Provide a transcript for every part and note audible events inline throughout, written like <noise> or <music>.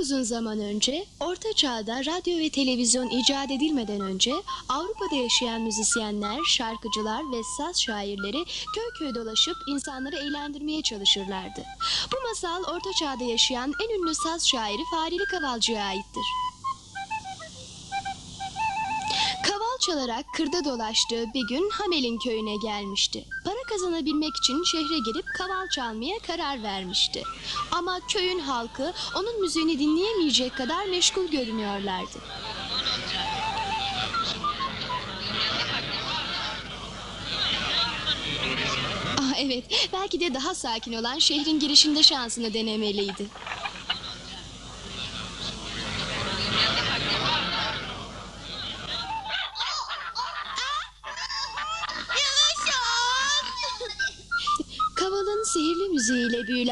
Uzun zaman önce, Orta Çağ'da radyo ve televizyon icat edilmeden önce Avrupa'da yaşayan müzisyenler, şarkıcılar ve saz şairleri köy köy dolaşıp insanları eğlendirmeye çalışırlardı. Bu masal Orta Çağ'da yaşayan en ünlü saz şairi Farili Kavalcı'ya aittir. Çalarak kırda dolaştığı bir gün Hamel'in köyüne gelmişti. Para kazanabilmek için şehre gidip kaval çalmaya karar vermişti. Ama köyün halkı onun müziğini dinleyemeyecek kadar meşgul görünüyorlardı. Ah evet, belki de daha sakin olan şehrin girişinde şansını denemeliydi. Kavalın sihirli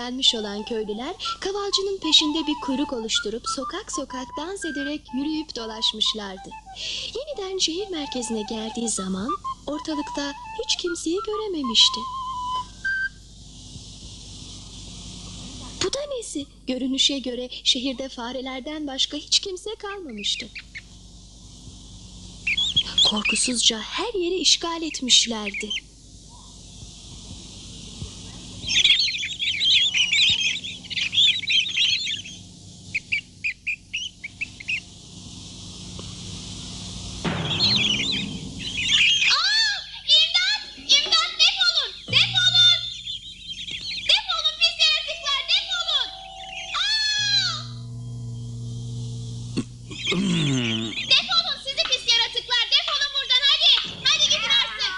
büyülenmiş olan köylüler kavalcının peşinde bir kuyruk oluşturup sokak sokak dans ederek yürüyüp dolaşmışlardı. Yeniden şehir merkezine geldiği zaman ortalıkta hiç kimseyi görememişti. Bu da nesi? Görünüşe göre şehirde farelerden başka hiç kimse kalmamıştı. Korkusuzca her yeri işgal etmişlerdi. İmdat! İmdat defolun! Defolun! Defolun pis yaratıklar defolun! Aa! defolun sizi pis yaratıklar defolun buradan hadi! Hadi gidin artık!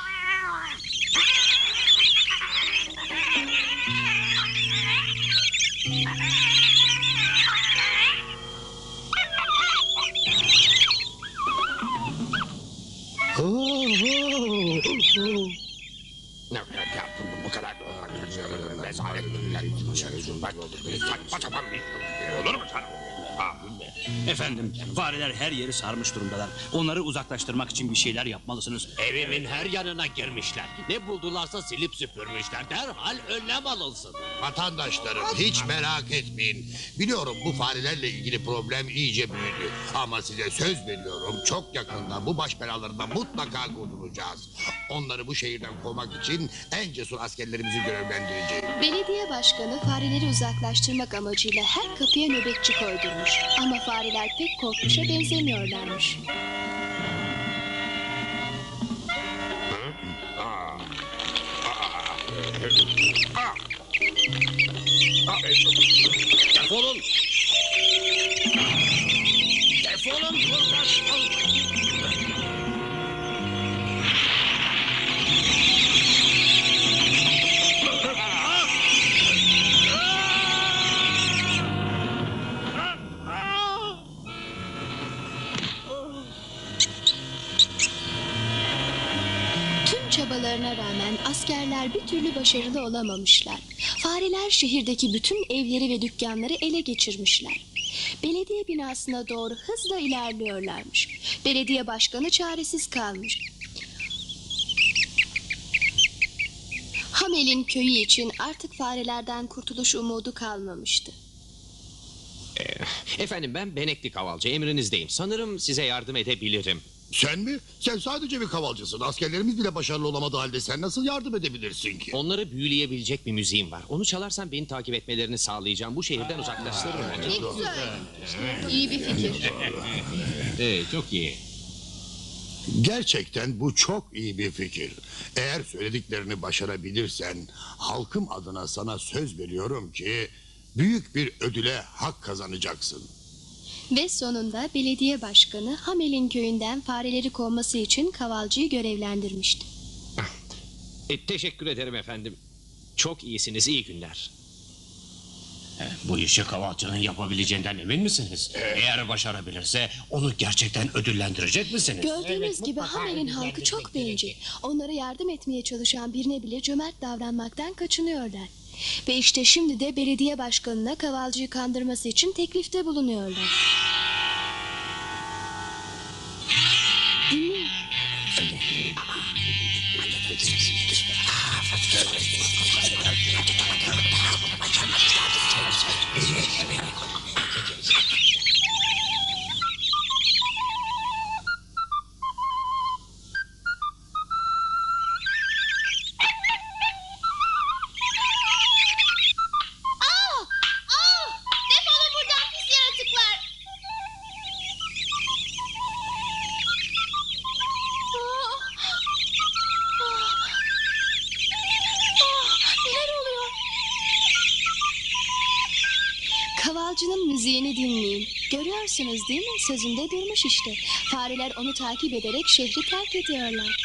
Bu kadar rezalet. Saçma sapan bir olur mu canım? Ha, Efendim, fareler her yeri sarmış durumdalar. Onları uzaklaştırmak için bir şeyler yapmalısınız. Evimin her yanına girmişler. Ne buldularsa silip süpürmüşler. Derhal önlem alınsın. Vatandaşlarım hiç merak etmeyin. Biliyorum bu farelerle ilgili problem iyice büyüdü. Ama size söz veriyorum çok yakında bu baş belalarından mutlaka kurtulacağız. Onları bu şehirden kovmak için en cesur askerlerimizi görevlendireceğim. Belediye başkanı fareleri uzaklaştırmak amacıyla her kapıya nöbetçi koydurmuş. Ama fareler pek korkmuşa benzemiyorlarmış. Defolun. Defolun Çabalarına rağmen askerler bir türlü başarılı olamamışlar. Fareler şehirdeki bütün evleri ve dükkanları ele geçirmişler. Belediye binasına doğru hızla ilerliyorlarmış. Belediye başkanı çaresiz kalmış. Hamel'in köyü için artık farelerden kurtuluş umudu kalmamıştı. Efendim ben Benekli Kavalcı emrinizdeyim. Sanırım size yardım edebilirim. Sen mi? Sen sadece bir kavalcısın. Askerlerimiz bile başarılı olamadığı halde sen nasıl yardım edebilirsin ki? Onları büyüleyebilecek bir müziğim var. Onu çalarsan beni takip etmelerini sağlayacağım. Bu şehirden uzaklaştırırım onları. İyi bir fikir. Ee, çok iyi. Gerçekten bu çok iyi bir fikir. Eğer söylediklerini başarabilirsen halkım adına sana söz veriyorum ki büyük bir ödüle hak kazanacaksın. Ve sonunda belediye başkanı Hamel'in köyünden fareleri kovması için kavalcıyı görevlendirmişti. E, teşekkür ederim efendim. Çok iyisiniz. iyi günler. Bu işi kavalcının yapabileceğinden emin misiniz? Eğer başarabilirse onu gerçekten ödüllendirecek misiniz? Gördüğünüz gibi Hamel'in halkı çok bencil. Onlara yardım etmeye çalışan birine bile cömert davranmaktan kaçınıyorlar. Ve işte şimdi de belediye başkanına kavalcıyı kandırması için teklifte bulunuyorlar. Dinleyin. Görüyorsunuz değil mi? Sözünde durmuş işte. Fareler onu takip ederek şehri terk ediyorlar.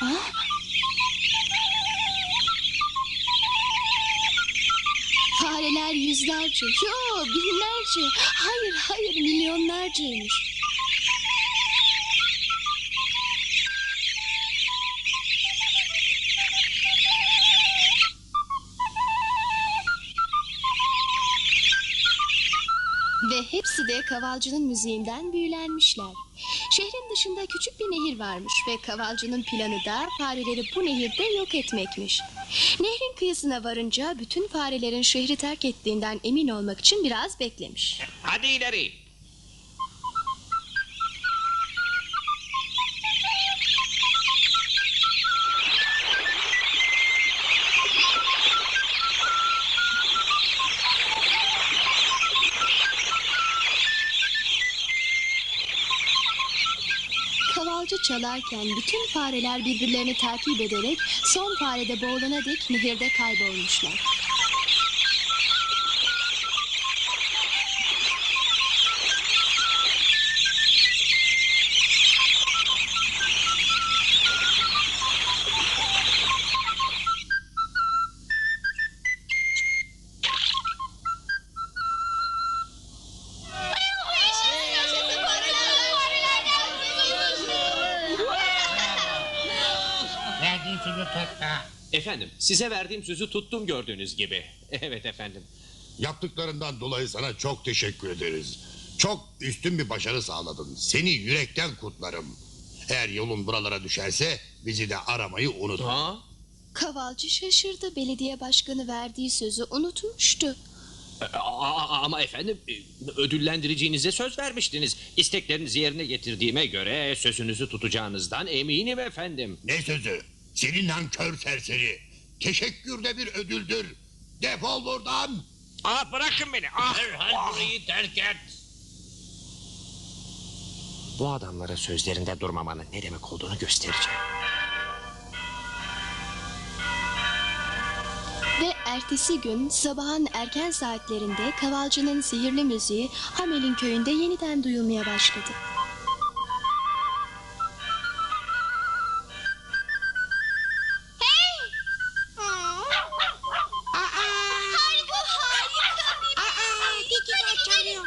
Ah! Fareler yüzlerce, yo binlerce, hayır hayır milyonlarcaymış. Ve hepsi de kavalcının müziğinden büyülenmişler. Şehrin dışında küçük bir nehir varmış ve kavalcının planı da fareleri bu nehirde yok etmekmiş. Nehrin kıyısına varınca bütün farelerin şehri terk ettiğinden emin olmak için biraz beklemiş. Hadi ileri. Çalarken bütün fareler birbirlerini takip ederek son farede boğulana dek nehirde kaybolmuşlar. Verdiğin sözü tekrar. Efendim size verdiğim sözü tuttum gördüğünüz gibi. <laughs> Evet efendim. Yaptıklarından dolayı sana çok teşekkür ederiz. Çok üstün bir başarı sağladın. Seni yürekten kutlarım. Eğer yolun buralara düşerse bizi de aramayı unutma. Ha? Kavalcı şaşırdı. Belediye başkanı verdiği sözü unutmuştu. Aa, ama efendim e, ödüllendireceğinize söz vermiştiniz. İsteklerinizi yerine getirdiğime göre sözünüzü tutacağınızdan eminim efendim. Ne sözü? Senin nankör serseri. Teşekkür de bir ödüldür. Defol buradan. Aa bırakın beni. Ah, Derhal burayı terk et. Bu adamlara sözlerinde durmamanın ne demek olduğunu göstereceğim. Ve ertesi gün sabahın erken saatlerinde kavalcının sihirli müziği Hamel'in köyünde yeniden duyulmaya başladı. Hadi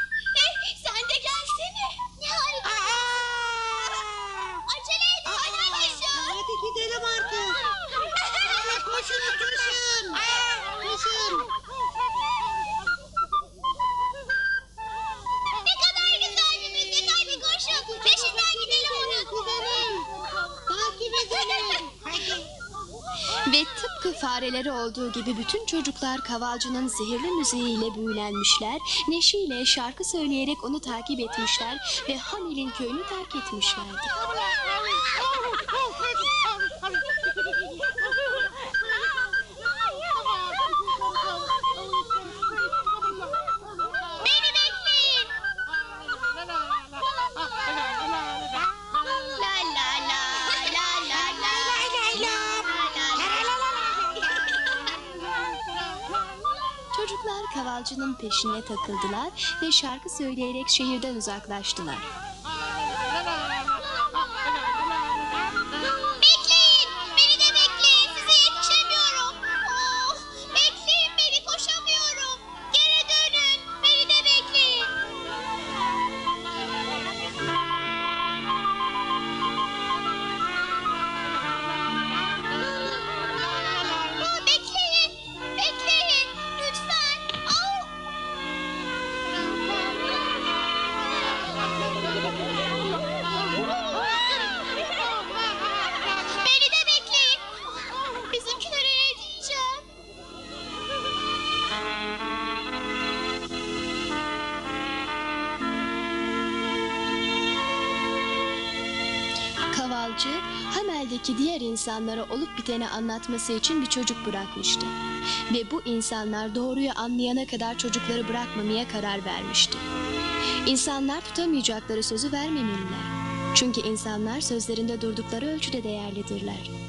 Ve tıpkı fareleri olduğu gibi bütün çocuklar kavalcının sihirli müziğiyle büyülenmişler, neşiyle şarkı söyleyerek onu takip etmişler ve Hamel'in köyünü terk etmişlerdi. Kavalcının peşine takıldılar ve şarkı söyleyerek şehirden uzaklaştılar. Hamel'deki diğer insanlara olup biteni anlatması için bir çocuk bırakmıştı. Ve bu insanlar doğruyu anlayana kadar çocukları bırakmamaya karar vermişti. İnsanlar tutamayacakları sözü vermemeliler. Çünkü insanlar sözlerinde durdukları ölçüde değerlidirler.